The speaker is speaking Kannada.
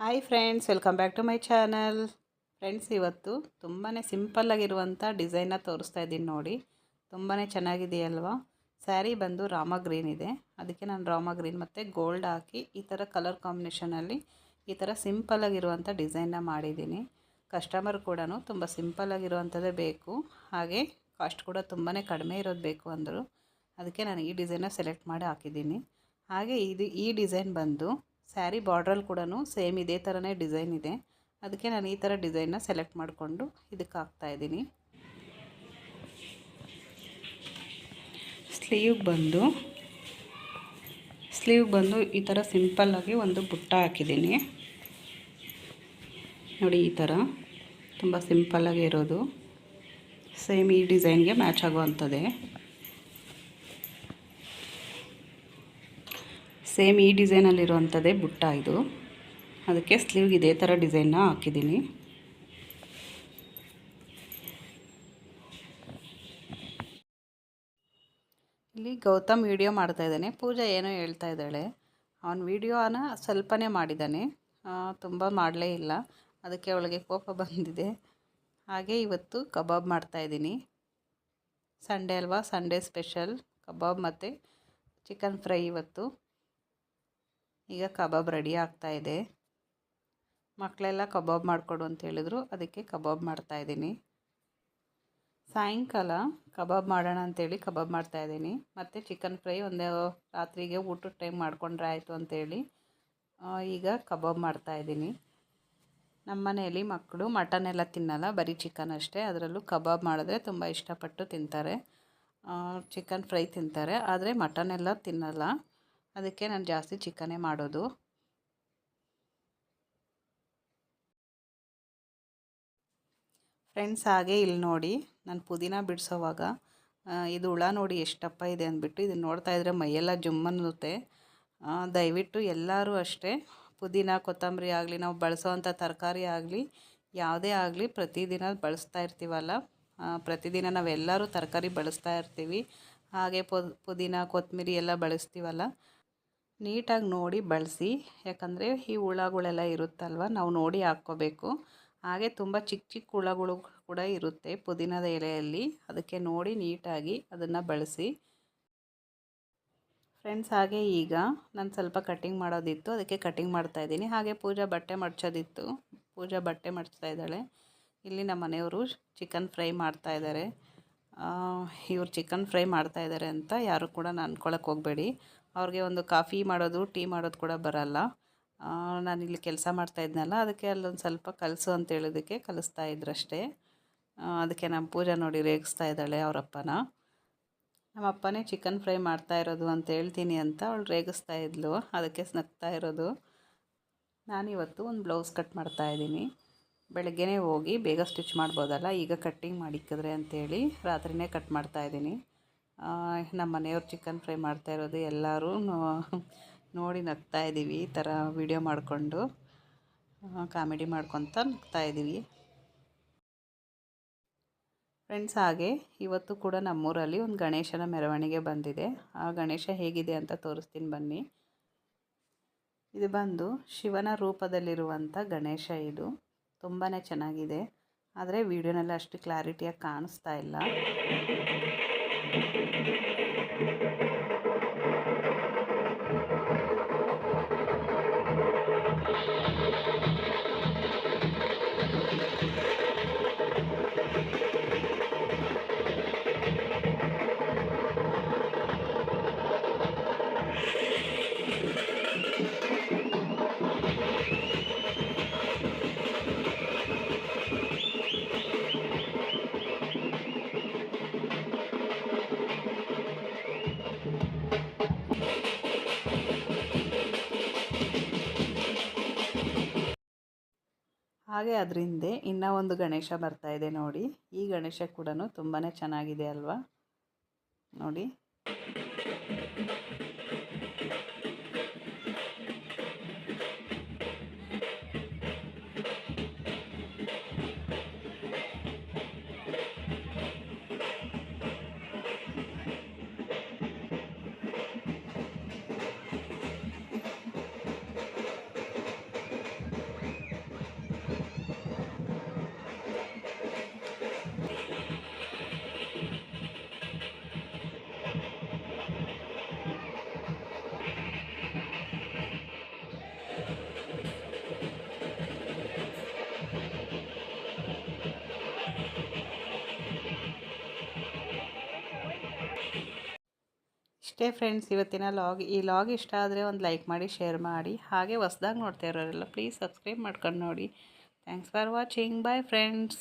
Hi friends welcome back to my channel friends ಇವತ್ತು ತುಂಬಾ ಸಿಂಪಲ್ಲಾಗಿರುವಂಥ ಡಿಸೈನ್ನ ತೋರಿಸ್ತಾ ಇದ್ದೀನಿ ನೋಡಿ. ತುಂಬಾ ಚೆನ್ನಾಗಿದೆಯಲ್ವಾ? ಸ್ಯಾರಿ ಬಂದು ರಾಮ ಗ್ರೀನ್ ಇದೆ. ಅದಕ್ಕೆ ನಾನು ರಾಮ ಗ್ರೀನ್ ಮತ್ತು ಗೋಲ್ಡ್ ಹಾಕಿ ಈ ಥರ ಕಲರ್ ಕಾಂಬಿನೇಷನಲ್ಲಿ ಈ ಥರ ಸಿಂಪಲ್ಲಾಗಿರುವಂಥ ಡಿಸೈನ್ನ ಮಾಡಿದ್ದೀನಿ. ಕಸ್ಟಮರ್ ಕೂಡ ತುಂಬ ಸಿಂಪಲ್ಲಾಗಿರುವಂಥದ್ದೇ ಬೇಕು. ಹಾಗೆ ಕಾಸ್ಟ್ ಕೂಡ ತುಂಬಾ ಕಡಿಮೆ ಇರೋದು ಬೇಕು ಅಂದರು. ಅದಕ್ಕೆ ನಾನು ಈ ಡಿಸೈನ್ನ ಸೆಲೆಕ್ಟ್ ಮಾಡಿ ಹಾಕಿದ್ದೀನಿ. ಹಾಗೆ ಇದು ಈ ಡಿಸೈನ್ ಬಂದು ಸ್ಯಾರಿ ಬಾರ್ಡ್ರಲ್ಲಿ ಕೂಡ ಸೇಮ್ ಇದೇ ಥರನೇ ಡಿಸೈನ್ ಇದೆ. ಅದಕ್ಕೆ ನಾನು ಈ ಥರ ಡಿಸೈನ್ನ ಸೆಲೆಕ್ಟ್ ಮಾಡಿಕೊಂಡು ಇದಕ್ಕೆ ಹಾಕ್ತಾಯಿದ್ದೀನಿ ಸ್ಲೀವ್ ಬಂದು ಸ್ಲೀವ್ ಬಂದು ಈ ಥರ ಸಿಂಪಲ್ಲಾಗಿ ಒಂದು ಬುಟ್ಟ ಹಾಕಿದ್ದೀನಿ. ನೋಡಿ ಈ ಥರ ತುಂಬ ಸಿಂಪಲ್ಲಾಗಿ ಇರೋದು. ಸೇಮ್ ಈ ಡಿಸೈನ್ಗೆ ಮ್ಯಾಚ್ ಆಗುವಂಥದ್ದೇ. ಸೇಮ್ ಈ ಡಿಸೈನಲ್ಲಿರುವಂಥದ್ದೇ ಬುಟ್ಟ ಇದು. ಅದಕ್ಕೆ ಸ್ಲೀವ್ಗೆ ಇದೇ ಥರ ಡಿಸೈನ್ನ ಹಾಕಿದ್ದೀನಿ. ಇಲ್ಲಿ ಗೌತಮ್ ವಿಡಿಯೋ ಮಾಡ್ತಾ ಇದ್ದಾನೆ. ಪೂಜಾ ಏನೋ ಹೇಳ್ತಾ ಇದ್ದಾಳೆ. ಅವನ ವಿಡಿಯೋನ ಸ್ವಲ್ಪನೇ ಮಾಡಿದ್ದಾನೆ. ತುಂಬ ಮಾಡಲೇ ಇಲ್ಲ. ಅದಕ್ಕೆ ಅವಳಿಗೆ ಕೋಪ ಬಂದಿದೆ. ಹಾಗೆ ಇವತ್ತು ಕಬಾಬ್ ಮಾಡ್ತಾಯಿದ್ದೀನಿ ಸಂಡೇ ಅಲ್ವಾ? Sunday special. ಕಬಾಬ್ ಮತ್ತು ಚಿಕನ್ ಫ್ರೈ ಇವತ್ತು. ಈಗ ಕಬಾಬ್ ರೆಡಿ ಆಗ್ತಾ ಇದೆ. ಮಕ್ಕಳೆಲ್ಲ ಕಬಾಬ್ ಮಾಡಿಕೊಡು ಅಂತ ಹೇಳಿದ್ರು. ಅದಕ್ಕೆ ಕಬಾಬ್ ಮಾಡ್ತಾಯಿದ್ದೀನಿ ಸಾಯಂಕಾಲ ಕಬಾಬ್ ಮಾಡೋಣ ಅಂತೇಳಿ ಕಬಾಬ್ ಮಾಡ್ತಾಯಿದ್ದೀನಿ ಮತ್ತು ಚಿಕನ್ ಫ್ರೈ ಒಂದು ರಾತ್ರಿಗೆ ಊಟದ ಟೈಮ್ ಮಾಡಿಕೊಂಡ್ರೆ ಆಯಿತು ಅಂತೇಳಿ ಈಗ ಕಬಾಬ್ ಮಾಡ್ತಾಯಿದ್ದೀನಿ ನಮ್ಮ ಮನೆಯಲ್ಲಿ ಮಕ್ಕಳು ಮಟನ್ ಎಲ್ಲ ತಿನ್ನಲ್ಲ, ಬರೀ ಚಿಕನ್ ಅಷ್ಟೇ. ಅದರಲ್ಲೂ ಕಬಾಬ್ ಮಾಡಿದ್ರೆ ತುಂಬ ಇಷ್ಟಪಟ್ಟು ತಿಂತಾರೆ. ಚಿಕನ್ ಫ್ರೈ ತಿಂತಾರೆ. ಆದರೆ ಮಟನ್ ಎಲ್ಲ ತಿನ್ನಲ್ಲ. ಅದಕ್ಕೆ ನಾನು ಜಾಸ್ತಿ ಚಿಕನೇ ಮಾಡೋದು. ಫ್ರೆಂಡ್ಸ್, ಹಾಗೆ ಇಲ್ಲಿ ನೋಡಿ, ನಾನು ಪುದೀನ ಬಿಡಿಸೋವಾಗ ಇದು ಹುಳ ನೋಡಿ ಎಷ್ಟಪ್ಪ ಇದೆ ಅಂದ್ಬಿಟ್ಟು ಇದನ್ನು ನೋಡ್ತಾ ಇದ್ರೆ ಮೈಯೆಲ್ಲ ಜುಮ್ಮನ್ನುತ್ತೆ ದಯವಿಟ್ಟು ಎಲ್ಲರೂ ಅಷ್ಟೇ, ಪುದೀನ, ಕೊತ್ತಂಬರಿ ಆಗಲಿ, ನಾವು ಬಳಸೋವಂಥ ತರಕಾರಿ ಆಗಲಿ, ಯಾವುದೇ ಆಗಲಿ ಪ್ರತಿದಿನ ಬಳಸ್ತಾ ಇರ್ತೀವಲ್ಲ ಪ್ರತಿದಿನ ನಾವೆಲ್ಲರೂ ತರಕಾರಿ ಬಳಸ್ತಾ ಇರ್ತೀವಿ. ಹಾಗೆ ಪುದೀನ ಕೊತ್ತಂಬರಿ ಎಲ್ಲ ಬಳಸ್ತೀವಲ್ಲ ನೀಟಾಗಿ ನೋಡಿ ಬಳಸಿ. ಯಾಕಂದರೆ ಈ ಹುಳಗಳೆಲ್ಲ ಇರುತ್ತಲ್ವ, ನಾವು ನೋಡಿ ಹಾಕ್ಕೋಬೇಕು. ಹಾಗೆ ತುಂಬ ಚಿಕ್ಕ ಚಿಕ್ಕ ಹುಳಗಳು ಕೂಡ ಇರುತ್ತೆ ಪುದೀನದ ಎಲೆಯಲ್ಲಿ. ಅದಕ್ಕೆ ನೋಡಿ ನೀಟಾಗಿ ಅದನ್ನು ಬಳಸಿ. ಫ್ರೆಂಡ್ಸ್, ಹಾಗೆ ಈಗ ನಾನು ಸ್ವಲ್ಪ ಕಟ್ಟಿಂಗ್ ಮಾಡೋದಿತ್ತು, ಅದಕ್ಕೆ ಕಟಿಂಗ್ ಮಾಡ್ತಾ ಇದ್ದೀನಿ. ಹಾಗೆ ಪೂಜಾ ಬಟ್ಟೆ ಮಡ್ಚೋದಿತ್ತು. ಪೂಜಾ ಬಟ್ಟೆ ಮಡ್ಚ್ತಾ ಇದ್ದಾಳೆ. ಇಲ್ಲಿ ನಮ್ಮ ಮನೆಯವರು ಚಿಕನ್ ಫ್ರೈ ಮಾಡ್ತಾ ಇದ್ದಾರೆ. ಇವರು ಚಿಕನ್ ಫ್ರೈ ಮಾಡ್ತಾ ಇದ್ದಾರೆ ಅಂತ ಯಾರು ಕೂಡ ಅಂದ್ಕೊಳಕ್ಕೆ ಹೋಗಬೇಡಿ. ಅವ್ರಿಗೆ ಒಂದು ಕಾಫಿ ಮಾಡೋದು, ಟೀ ಮಾಡೋದು ಕೂಡ ಬರಲ್ಲ. ನಾನಿಲ್ಲಿ ಕೆಲಸ ಮಾಡ್ತಾ ಇದ್ನಲ್ಲ, ಅದಕ್ಕೆ ಅಲ್ಲೊಂದು ಸ್ವಲ್ಪ ಕಲಸು ಅಂತ ಹೇಳೋದಕ್ಕೆ ಕಲಿಸ್ತಾ ಇದ್ರಷ್ಟೇ ಅದಕ್ಕೆ ನಮ್ಮ ಪೂಜಾ ನೋಡಿ ರೇಗಿಸ್ತಾ ಇದ್ದಾಳೆ ಅವರಪ್ಪನ ನಮ್ಮ ಅಪ್ಪನೇ ಚಿಕನ್ ಫ್ರೈ ಮಾಡ್ತಾ ಇರೋದು ಅಂತ ಹೇಳ್ತೀನಿ ಅಂತ ಅವಳು ರೇಗಿಸ್ತಾ ಇದ್ಲು, ಅದಕ್ಕೆ ಸ್ನಗ್ತಾ ಇರೋದು. ನಾನಿವತ್ತು ಒಂದು ಬ್ಲೌಸ್ ಕಟ್ ಮಾಡ್ತಾ ಇದ್ದೀನಿ. ಬೆಳಗ್ಗೆನೇ ಹೋಗಿ ಬೇಗ ಸ್ಟಿಚ್ ಮಾಡ್ಬೋದಲ್ಲ, ಈಗ ಕಟ್ಟಿಂಗ್ ಮಾಡಿಕ್ಕಿದ್ರೆ ಅಂತೇಳಿ ರಾತ್ರಿನೇ ಕಟ್ ಮಾಡ್ತಾ ಇದ್ದೀನಿ. ನಮ್ಮ ಮನೆಯವ್ರು ಚಿಕನ್ ಫ್ರೈ ಮಾಡ್ತಾ ಇರೋದು ಎಲ್ಲರೂ ನೋಡಿ ನಗ್ತಾ ಇದ್ದೀವಿ ಈ ಥರ ವಿಡಿಯೋ ಮಾಡಿಕೊಂಡು ಕಾಮಿಡಿ ಮಾಡ್ಕೊತ ನಗ್ತಾ ಇದ್ದೀವಿ ಫ್ರೆಂಡ್ಸ್ ಹಾಗೆ ಇವತ್ತು ಕೂಡ ನಮ್ಮೂರಲ್ಲಿ ಒಂದು ಗಣೇಶನ ಮೆರವಣಿಗೆ ಬಂದಿದೆ. ಆ ಗಣೇಶ ಹೇಗಿದೆ ಅಂತ ತೋರಿಸ್ತೀನಿ ಬನ್ನಿ. ಇದು ಬಂದು ಶಿವನ ರೂಪದಲ್ಲಿರುವಂಥ ಗಣೇಶ ಇದು. ತುಂಬಾ ಚೆನ್ನಾಗಿದೆ. ಆದರೆ ವಿಡಿಯೋನಲ್ಲಿ ಅಷ್ಟು ಕ್ಲಾರಿಟಿಯಾಗಿ ಕಾಣಿಸ್ತಾ ಇಲ್ಲ. Thank you. ಹಾಗೆ ಅದ್ರ ಹಿಂದೆ ಇನ್ನೂ ಒಂದು ಗಣೇಶ ಬರ್ತಾ ಇದೆ ನೋಡಿ. ಈ ಗಣೇಶ ಕೂಡ ತುಂಬಾ ಚೆನ್ನಾಗಿದೆ ಅಲ್ವಾ? ನೋಡಿ. ಇಷ್ಟೇ ಫ್ರೆಂಡ್ಸ್, ಇವತ್ತಿನ ಲಾಗ್, ಈ ಲಾಗ್ ಇಷ್ಟ ಆದರೆ ಒಂದು ಲೈಕ್ ಮಾಡಿ, ಶೇರ್ ಮಾಡಿ. ಹಾಗೆ ಹೊಸ್ದಾಗಿ ನೋಡ್ತಾ ಇರೋರೆಲ್ಲ ಪ್ಲೀಸ್ ಸಬ್ಸ್ಕ್ರೈಬ್ ಮಾಡ್ಕೊಂಡು ನೋಡಿ. Thanks for watching. Bye friends.